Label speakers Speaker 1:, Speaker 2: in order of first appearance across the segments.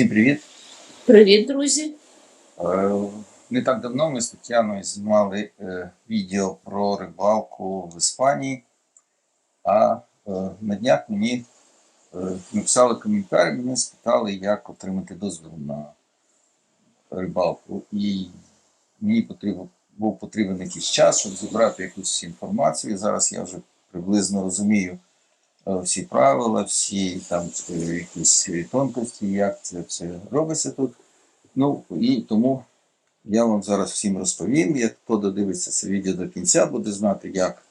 Speaker 1: Всім привіт!
Speaker 2: Привіт, друзі!
Speaker 1: Е, Не так давно ми з Тетяною знімали е, відео про рибалку в Іспанії, а е, на днях мені написали коментар, мене спитали, як отримати дозвіл на рибалку. І мені потрібен, був потрібен якийсь час, щоб зібрати якусь інформацію. Зараз я вже приблизно розумію всі правила, всі там е, якісь тонкості, як це все робиться тут. Ну і тому я вам зараз всім розповім. Як хто додивиться це відео до кінця, буде знати, як,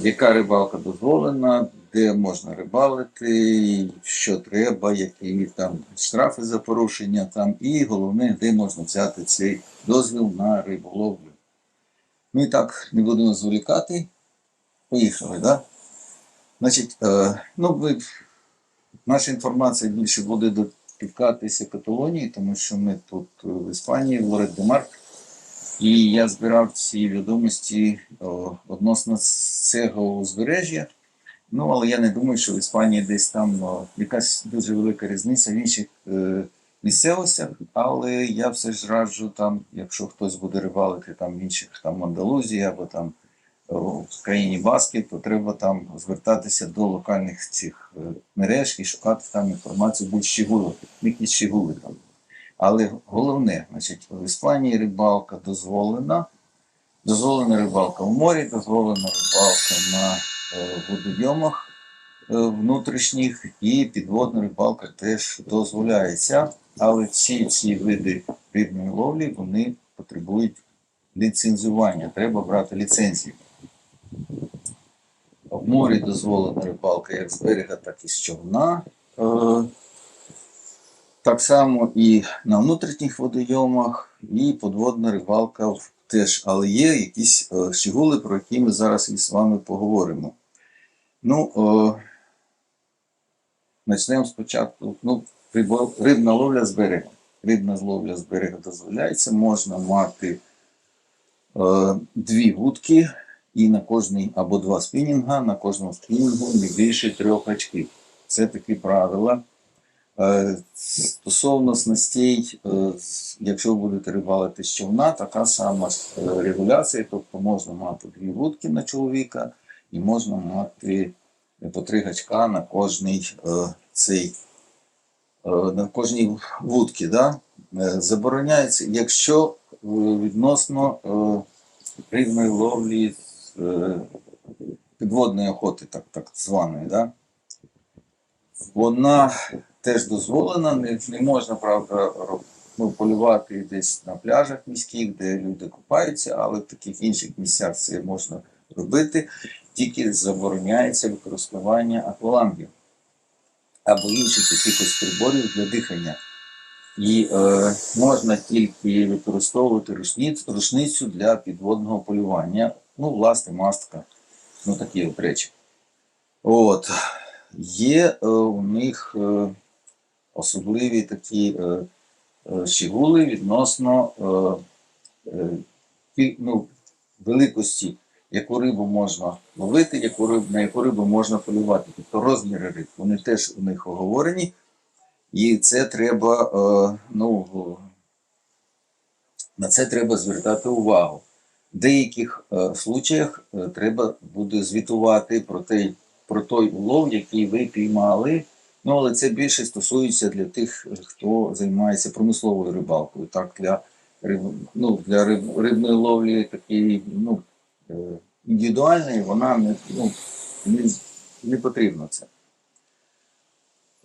Speaker 1: яка рибалка дозволена, де можна рибалити, що треба, які там штрафи за порушення, там, і головне, де можна взяти цей дозвіл на риболовлю. Ну і так, не будемо зволікати. Поїхали, так? Да? Значить, е, ну, ви, наша інформація більше буде до спілкатися Каталонії, тому що ми тут е, в Іспанії, в Лорет де і я збирав ці відомості відносно цього узбережжя. Ну, але я не думаю, що в Іспанії десь там якась дуже велика різниця в інших е, місцевостях, але я все ж раджу там, якщо хтось буде рибалити там в інших там Андалузії або там в країні Баски, то треба там звертатися до локальних цих е, мереж і шукати там інформацію будь щегули, якісь щегули там. Але головне, значить, в Іспанії рибалка дозволена. Дозволена рибалка в морі, дозволена рибалка на е, водойомах е, внутрішніх і підводна рибалка теж дозволяється. Але всі ці види рибної ловлі вони потребують ліцензування. Треба брати ліцензію. В морі дозволена рибалка як з берега, так і з човна. Так само і на внутрішніх водойомах, і подводна рибалка теж. Але є якісь е, щегули, про які ми зараз із вами поговоримо. Ну, е, почнемо спочатку. Ну, рибна ловля з берега. Рибна ловля з берега дозволяється. Можна мати е, дві вудки і на кожний або два спінінга, на кожному спінінгу не більше трьох очків. Це такі правила. Е, Стосовно снастей, е, якщо будете рибалити з човна, така сама е, регуляція, тобто можна мати дві вудки на чоловіка і можна мати по три гачка на кожний цей на кожній вудці. Да? Забороняється, якщо відносно рибної ловлі підводної охоти, так, так званої, да? вона теж дозволена, не, не можна, правда, ну, полювати десь на пляжах міських, де люди купаються, але в таких інших місцях це можна робити, тільки забороняється використання аквалангів або інших якихось приборів для дихання. І е, можна тільки використовувати рушницю для підводного полювання. Ну, власне, мастка. Ну, такі от речі. От. Є е, у них е, особливі такі е, е, щегули відносно е, е, ну, великості, яку рибу можна ловити, яку риб, на яку рибу можна полювати. Тобто розміри риб, вони теж у них оговорені. І це треба, е, ну, на це треба звертати увагу. В деяких е, случаях е, треба буде звітувати про той, про той улов, який ви піймали. Ну, але це більше стосується для тих, хто займається промисловою рибалкою. Так, для, риб, ну, для риб, рибної ловлі такої ну, е, вона не, ну, не, не потрібно це.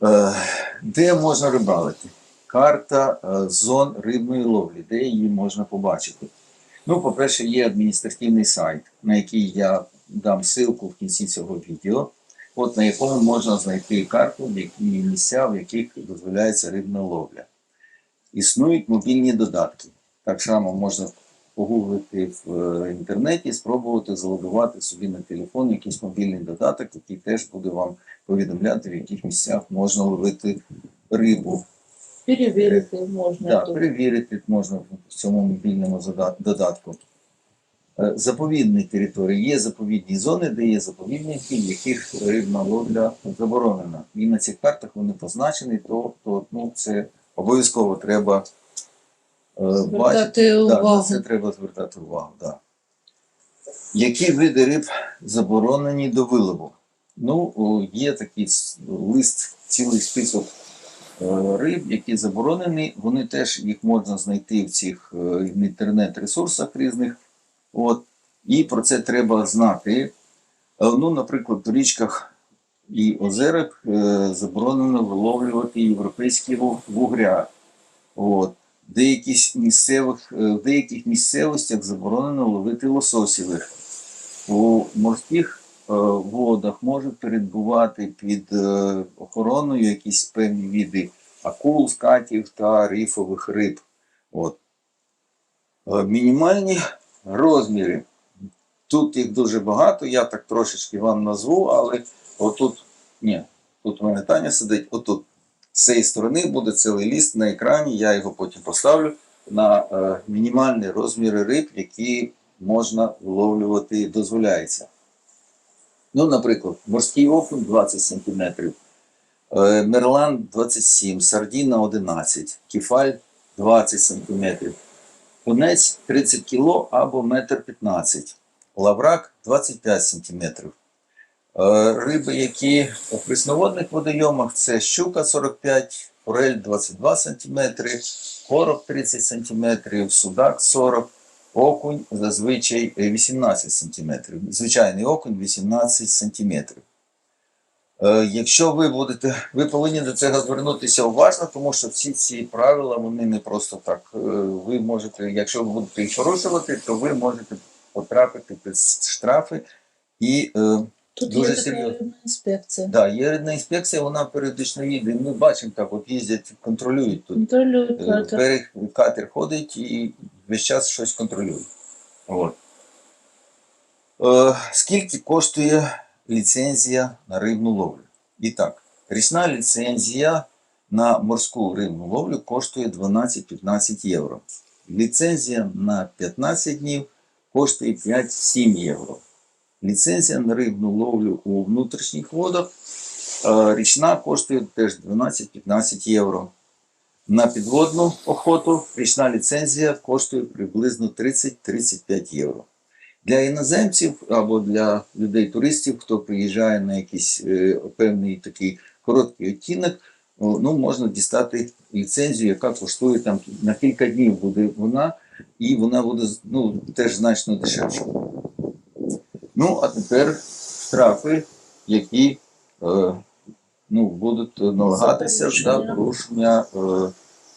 Speaker 1: Е, де можна рибалити? Карта е, зон рибної ловлі, де її можна побачити. Ну, по-перше, є адміністративний сайт, на який я дам ссылку в кінці цього відео, от на якому можна знайти карту, які місця, в яких дозволяється рибна ловля. Існують мобільні додатки. Так само можна погуглити в е, інтернеті, спробувати залогувати собі на телефон якийсь мобільний додаток, який теж буде вам повідомляти, в яких місцях можна ловити рибу.
Speaker 2: Перевірити можна
Speaker 1: Так, перевірити можна в цьому мобільному додатку. е, заповідні території. Є заповідні зони, де є заповідники, в яких рибна ловля заборонена. І на цих картах вони позначені, то, то ну, це обов'язково треба е, бачити.
Speaker 2: Звертати
Speaker 1: Так, на
Speaker 2: увагу.
Speaker 1: це треба звертати увагу. Да. Які види риб заборонені до вилову? Ну, є такий лист, цілий список е, риб, які заборонені. Вони теж їх можна знайти в цих е, інтернет-ресурсах різних. От. І про це треба знати. Е, Ну, наприклад, в річках і озерах е, заборонено виловлювати європейські вугря. От. Деяких місцевих, е, в деяких місцевостях заборонено ловити лососівих. У морських е, водах можуть перебувати під е, охороною якісь певні види акул, скатів та рифових риб. От. Е, Мінімальні розміри. Тут їх дуже багато, я так трошечки вам назву, але отут, ні, тут у мене Таня сидить, отут з цієї сторони буде цілий ліст на екрані, я його потім поставлю на е, мінімальні розміри риб, які можна виловлювати, дозволяється. Ну, наприклад, морський окунь 20 см, е, мерлан 27, сардіна 11, кефаль 20 см, тунець 30 кг або 1,15 м, лаврак 25 см. Е, Риби, які у прісноводних водойомах, це щука 45, форель 22 см, короб 30 см, судак 40 окунь зазвичай е, 18 см. Звичайний окунь 18 см. Е, Якщо ви будете, ви повинні до цього звернутися уважно, тому що всі ці правила вони не просто так. Е, Ви можете, якщо ви будете їх порушувати, то ви можете потрапити під штрафи і е,
Speaker 2: Тут
Speaker 1: Дуже серйозно.
Speaker 2: інспекція.
Speaker 1: Да, є рідна інспекція, вона періодично їде. Ми бачимо так, от їздять, контролюють тут.
Speaker 2: Контролюють
Speaker 1: Е,
Speaker 2: катер.
Speaker 1: Берег катер ходить і весь час щось контролює. От. Е, скільки коштує ліцензія на рибну ловлю? І так, річна ліцензія на морську рибну ловлю коштує 12-15 євро. Ліцензія на 15 днів коштує 5-7 євро. Ліцензія на рибну ловлю у внутрішніх водах е, річна коштує теж 12-15 євро. На підводну охоту річна ліцензія коштує приблизно 30-35 євро. Для іноземців або для людей-туристів, хто приїжджає на якийсь е, певний такий короткий оттінок, ну, можна дістати ліцензію, яка коштує там на кілька днів буде вона, і вона буде ну, теж значно дешевше. Ну, а тепер штрафи, які е, ну, будуть налагатися за
Speaker 2: порушення.
Speaker 1: е,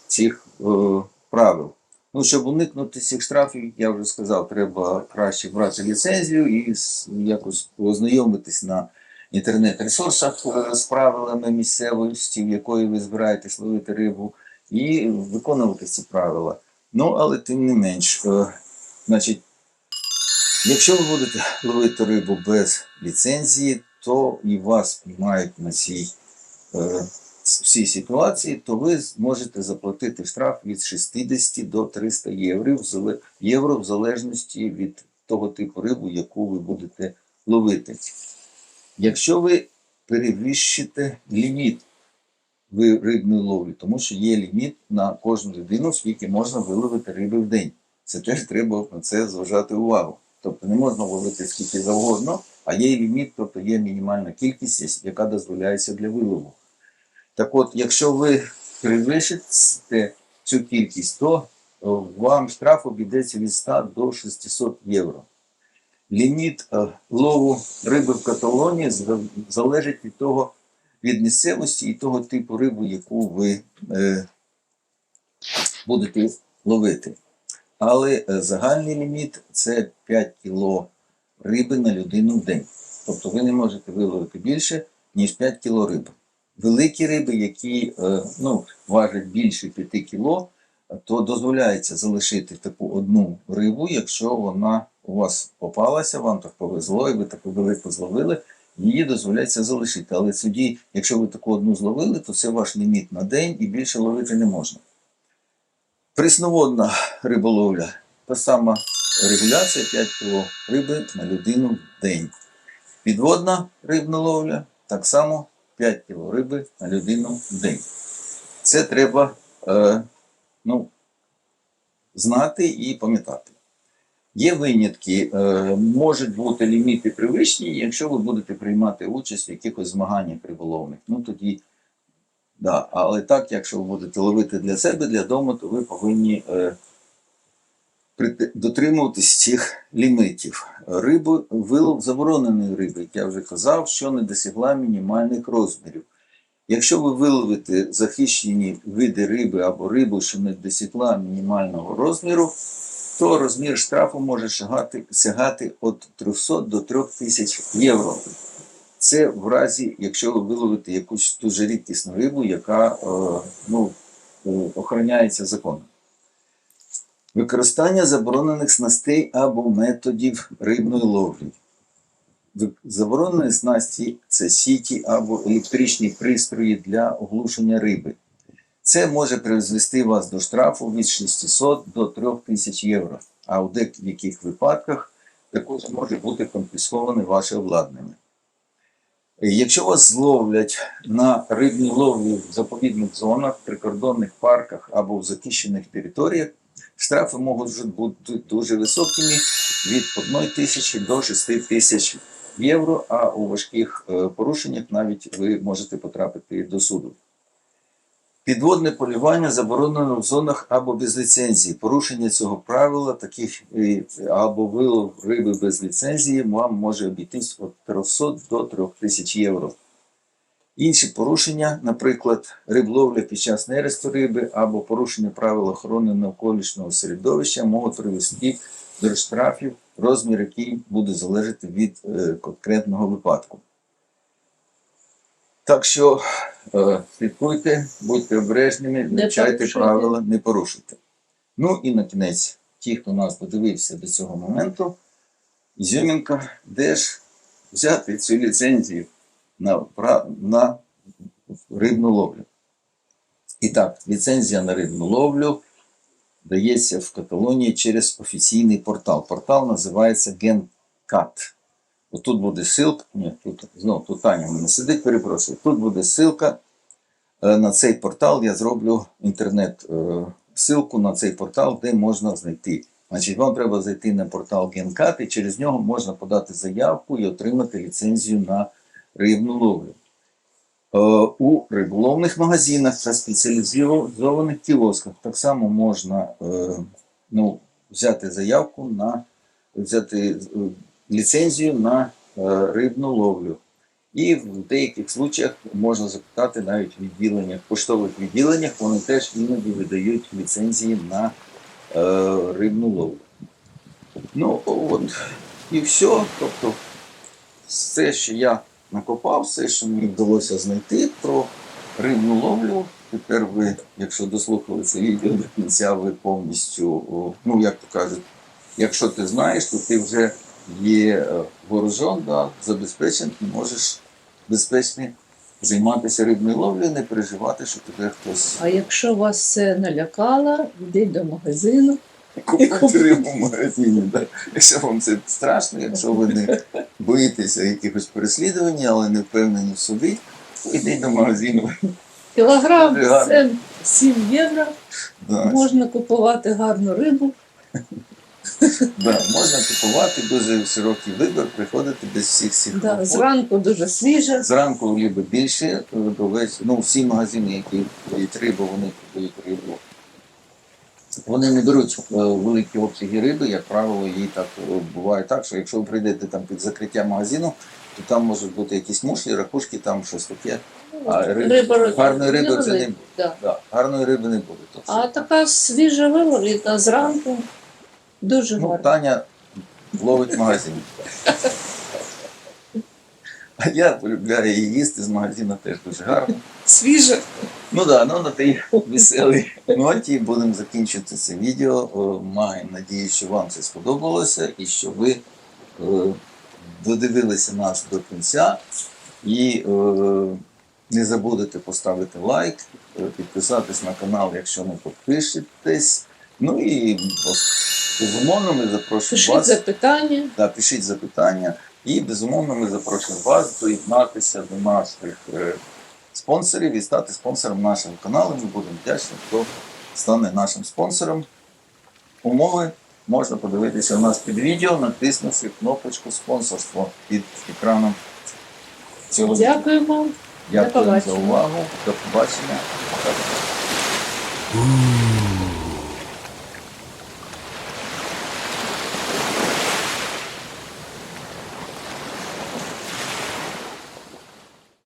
Speaker 1: цих е, правил. Ну, щоб уникнути цих штрафів, я вже сказав, треба краще брати ліцензію і якось ознайомитись на інтернет-ресурсах е, з правилами місцевості, в якої ви збираєтесь ловити рибу, і виконувати ці правила. Ну, але тим не менш, е, значить, Якщо ви будете ловити рибу без ліцензії, то і вас піймають на цій всій ситуації, то ви зможете заплатити штраф від 60 до 300 євро, в євро в залежності від того типу рибу, яку ви будете ловити. Якщо ви перевищите ліміт ви рибної ловлі, тому що є ліміт на кожну людину, скільки можна виловити риби в день. Це теж треба на це зважати увагу. Тобто не можна ловити скільки завгодно, а є ліміт, тобто є мінімальна кількість, яка дозволяється для вилову. Так от, якщо ви перевищите цю кількість, то вам штраф обійдеться від 100 до 600 євро. Ліміт е, лову риби в Каталонії залежить від того, від місцевості і того типу риби, яку ви е, будете ловити. Але е, загальний ліміт це 5 кг риби на людину в день. Тобто ви не можете виловити більше, ніж 5 кг риби. Великі риби, які е, ну, важать більше 5 кг, то дозволяється залишити таку одну рибу, якщо вона у вас попалася, вам так повезло, і ви таку велику зловили, її дозволяється залишити. Але тоді, якщо ви таку одну зловили, то це ваш ліміт на день і більше ловити не можна. Прісноводна риболовля та сама регуляція 5 кг риби на людину в день. Підводна рибна ловля так само 5 кг риби на людину в день. Це треба е, ну, знати і пам'ятати. Є винятки, е, можуть бути ліміти привищені, якщо ви будете приймати участь в якихось змаганнях риболовних. Ну тоді, да. Але так, якщо ви будете ловити для себе, для дому, то ви повинні е, дотримуватись цих лімітів. Рибу, вилов забороненої риби, як я вже казав, що не досягла мінімальних розмірів. Якщо ви виловите захищені види риби або рибу, що не досягла мінімального розміру, то розмір штрафу може сягати, сягати від 300 до 3000 євро. Це в разі, якщо ви виловите якусь дуже рідкісну рибу, яка е, ну, е, охороняється законом. Використання заборонених снастей або методів рибної ловлі. Заборонені снасті це сіті або електричні пристрої для оглушення риби. Це може призвести вас до штрафу від 600 до 3000 євро, а у деяких випадках також може бути конфісковане ваше обладнання. Якщо вас зловлять на рибній ловлі в заповідних зонах, прикордонних парках або в захищених територіях, штрафи можуть бути дуже високими від 1 тисячі до 6 тисяч євро, а у важких е, порушеннях навіть ви можете потрапити до суду. Підводне полювання заборонено в зонах або без ліцензії. Порушення цього правила, таких е, або вилов риби без ліцензії, вам може обійтись від 300 до 3000 євро. Інші порушення, наприклад, рибловля під час нересту риби або порушення правил охорони навколишнього середовища, можуть привести до штрафів, розмір який буде залежати від е, конкретного випадку. Так що е, слідкуйте, будьте обережними, вивчайте правила, не порушуйте. Ну і на кінець, ті, хто нас додивився до цього моменту, Ізюмінка, де ж взяти цю ліцензію на, пра- на рибну ловлю. І так, ліцензія на рибну ловлю дається в Каталонії через офіційний портал. Портал називається GenCat. Отут буде ссылка. Ні, тут знову тут Таня в мене сидить, перепрошую. Тут буде ссылка е, на цей портал. Я зроблю інтернет е, ссылку на цей портал, де можна знайти. Значить, вам треба зайти на портал GenCat і через нього можна подати заявку і отримати ліцензію на рибну ловлю. Е, У риболовних магазинах та спеціалізованих кіосках так само можна е, ну, взяти заявку на взяти е, ліцензію на рибну ловлю. І в деяких случаях можна запитати навіть в відділеннях, поштових відділеннях, вони теж іноді видають ліцензії на е, рибну ловлю. Ну, от, і все. Тобто, все, що я накопав, все, що мені вдалося знайти про рибну ловлю. Тепер ви, якщо дослухали це відео до кінця, ви повністю, ну як то кажуть, якщо ти знаєш, то ти вже є е, вооружен, да, забезпечений і можеш безпечно займатися рибною ловлею, не переживати, що тебе хтось
Speaker 2: А якщо вас це налякало, йдіть до магазину.
Speaker 1: купити рибу в магазині. Да? Якщо вам це страшно, якщо ви не боїтеся якихось переслідувань, але не впевнені в собі, йдіть до магазину.
Speaker 2: Кілограм це 7 євро.
Speaker 1: Да.
Speaker 2: Можна купувати гарну рибу.
Speaker 1: Да, можна купувати дуже широкий вибір, приходити без всіх всіх
Speaker 2: Да, зранку дуже свіже.
Speaker 1: Зранку либо більше, до вечора. Ну, всі магазини, які продають рибу, вони продають рибу. Вони не беруть е, великі обсяги риби, як правило, їй так е, буває так, що якщо ви прийдете там під закриття магазину, то там можуть бути якісь мушлі, ракушки, там щось таке. А риб-
Speaker 2: Риба
Speaker 1: гарної риби вже не буде.
Speaker 2: да.
Speaker 1: Да, гарної риби не буде. То
Speaker 2: А така свіжа виловлена зранку. Дуже
Speaker 1: Ну,
Speaker 2: гарно.
Speaker 1: Таня ловить в магазині. А я полюбляю її їсти з магазину теж дуже гарно.
Speaker 2: Свіже.
Speaker 1: Ну да, ну на тій веселій ноті будемо закінчувати це відео. Е, Маємо надію, що вам це сподобалося і що ви е, додивилися нас до кінця. І е, не забудете поставити лайк, підписатись на канал, якщо не підпишетесь. Ну і безумовно ми запрошуємо
Speaker 2: Пишіть
Speaker 1: вас.
Speaker 2: запитання.
Speaker 1: Да, пишіть запитання. І безумовно ми запрошуємо вас доєднатися до наших е, спонсорів і стати спонсором нашого каналу. Ми будемо вдячні, хто стане нашим спонсором. Умови можна подивитися у нас під відео, натиснувши кнопочку спонсорство під екраном цього відео.
Speaker 2: Дякуємо.
Speaker 1: Дякую за увагу. До побачення. Пока.